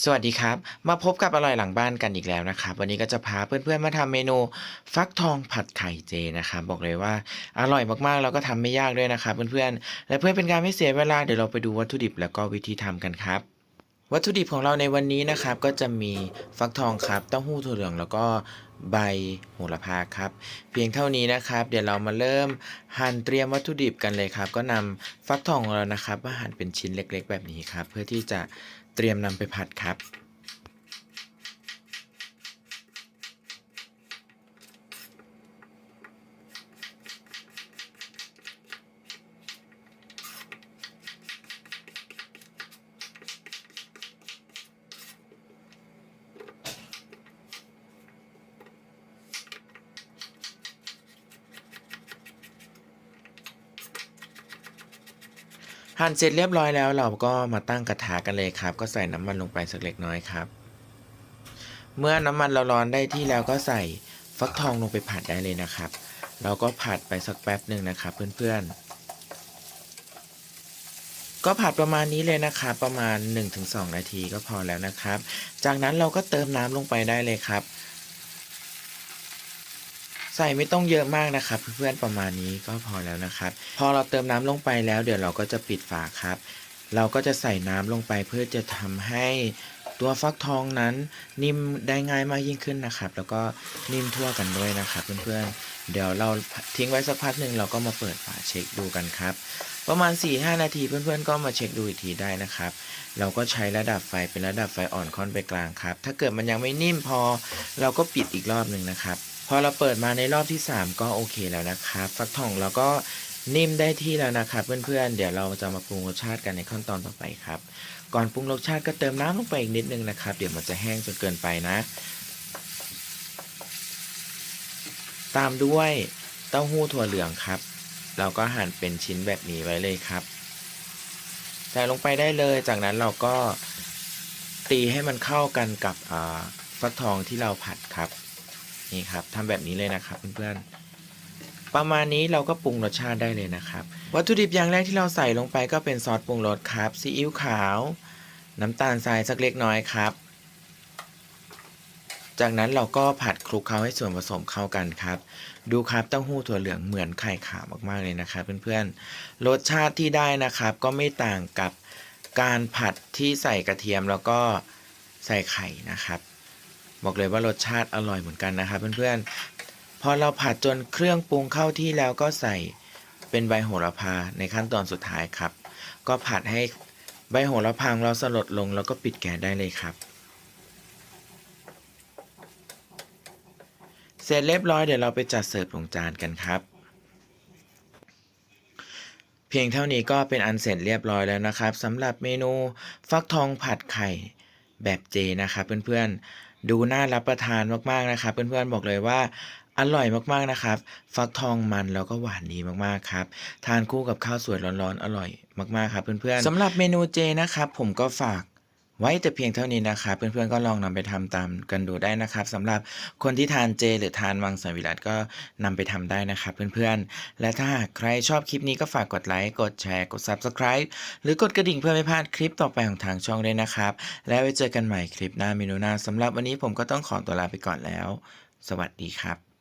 สวัสดีครับ มาพบกับอร่อยหลังบ้านกันอีกแล้วนะครับ วันนี้ก็จะพาเพื่อนๆมาทำเมนูฟักทองผัดไข่เจนะครับบอกเลยว่าอร่อยมากๆแล้วก็ทำไม่ยากด้วยนะครับเพื่อนๆและเพื่อเป็นการไม่เสียเวลาเดี๋ยวเราไปดูวัตถุดิบแล้วก็วิธีทำกันครับ วัตถุดิบของเราในวันนี้นะครับก็จะมีฟักทองครับเต้าหู้ถั่วเหลืองแล้วก็ ใบโหระพาครับ เพียงเท่านี้นะครับ เดี๋ยวเรามาเริ่มหั่นเตรียมวัตถุดิบกันเลยครับ ก็นำฟักทองของเรานะครับมาหั่นเป็นชิ้นเล็ก ๆ แบบนี้ครับ เพื่อที่จะเตรียมนำไปผัดครับ หั่นเสร็จเรียบร้อยแล้วเราก็มาตั้งกระทะกันเลยครับ ก็ใส่น้ำมันลงไปสักเล็กน้อยครับ เมื่อน้ำมันเราร้อนได้ที่แล้วก็ใส่ฟักทองลงไปผัดได้เลยนะครับ เราก็ผัดไปสักแป๊บหนึ่งนะครับ เพื่อนๆ ก็ผัดประมาณนี้เลยนะครับ ประมาณ 1-2 นาทีก็พอแล้วนะครับ จากนั้นเราก็เติมน้ำลงไปได้เลยครับ ใส่ไม่ต้องเยอะมากนะครับ เพื่อนๆประมาณนี้ก็พอแล้วนะครับ พอเราเติมน้ำลงไปแล้ว เดี๋ยวเราก็จะปิดฝาครับ เราก็จะใส่น้ำลงไปเพื่อจะทำให้ตัวฟักทองนั้นนิ่มได้ง่ายมากยิ่งขึ้นนะครับ แล้วก็นิ่มทั่วกันด้วยนะครับเพื่อนๆเดี๋ยวเราทิ้งไว้สักพักหนึ่งเราก็มาเปิดฝาเช็คดูกันครับ ประมาณ 4-5 นาทีเพื่อนๆ ก็มาเช็คดูอีกทีได้นะครับเราก็ใช้ระดับไฟเป็นระดับไฟอ่อนค่อนไปกลางครับ ถ้าเกิดมันยังไม่นิ่มพอ เราก็ปิดอีกรอบหนึ่งนะครับ อเราเปิดมาในรอบที่ 3 ก็โอเคแล้วนะครับฟักทองเราก็นิ่มได้ที่แล้วนะครับเพื่อนๆ เดี๋ยวเราจะมาปรุงรสชาติกันในขั้นตอนต่อไปครับ ก่อนปรุงรสชาติก็เติมน้ำลงไปอีกนิดนึงนะครับ เดี๋ยวมันจะแห้งจนเกินไปนะ ตามด้วยเต้าหู้ถั่วเหลืองครับ เราก็หั่นเป็นชิ้นแบบนี้ไว้เลยครับใส่ลงไปได้เลย จากนั้นเราก็ตีให้มันเข้ากันกับฟักทองที่เราผัดครับ นี่ครับทำแบบนี้เลยนะครับเพื่อนๆประมาณนี้เราก็ปรุงรสชาติได้เลยนะครับ วัตถุดิบอย่างแรกที่เราใส่ลงไปก็เป็นซอสปรุงรสครับซีอิ๊วขาว น้ำตาลทรายสักเล็กน้อยครับ จากนั้นเราก็ผัดคลุกเคล้าให้ส่วนผสมเข้ากันครับ ดูครับเต้าหู้ถั่วเหลืองเหมือนไข่ขาวมากๆเลยนะครับเพื่อนๆรสชาติที่ได้นะครับก็ไม่ต่างกับการผัดที่ใส่กระเทียมแล้วก็ใส่ไข่นะครับ บอกเลยว่ารสชาติอร่อยเหมือนกันนะครับเพื่อนๆ พอเราผัดจนเครื่องปรุงเข้าที่แล้วก็ใส่เป็นใบโหระพาในขั้นตอนสุดท้ายครับ ก็ผัดให้ใบโหระพาของเราสลดลงแล้วก็ปิดแก๊สได้เลยครับ เสร็จเรียบร้อยเดี๋ยวเราไปจัดเสิร์ฟลงจานกันครับ เพียงเท่านี้ก็เป็นอันเสร็จเรียบร้อยแล้วนะครับสำหรับเมนูฟักทองผัดไข่แบบเจนะครับเพื่อนๆ ดูน่ารับประทานมากๆนะครับ เพื่อนๆบอกเลยว่าอร่อยมากๆนะครับ ฟักทองมันแล้วก็หวานดีมากๆครับ ทานคู่กับข้าวสวยร้อนๆอร่อยมากๆครับเพื่อนๆสำหรับเมนูเจนะครับ ผมก็ฝาก ไว้แต่เพียงเท่านี้นะครับ เพื่อนๆก็ลองนำไปทำตามกันดูได้นะครับสำหรับคนที่ทานเจ หรือทานมังสวิรัตก็นำไปทำได้นะครับเพื่อนๆ และถ้าหากใครชอบคลิปนี้ก็ฝากกดไลค์กดแชร์กด Subscribe หรือกดกระดิ่งเพื่อไม่พลาดคลิปต่อไปของทางช่องด้วยนะครับ แล้วไว้เจอกันใหม่คลิปหน้าเมนูหน้าสำหรับวันนี้ผมก็ต้องขอตัวลาไปก่อนแล้ว สวัสดีครับ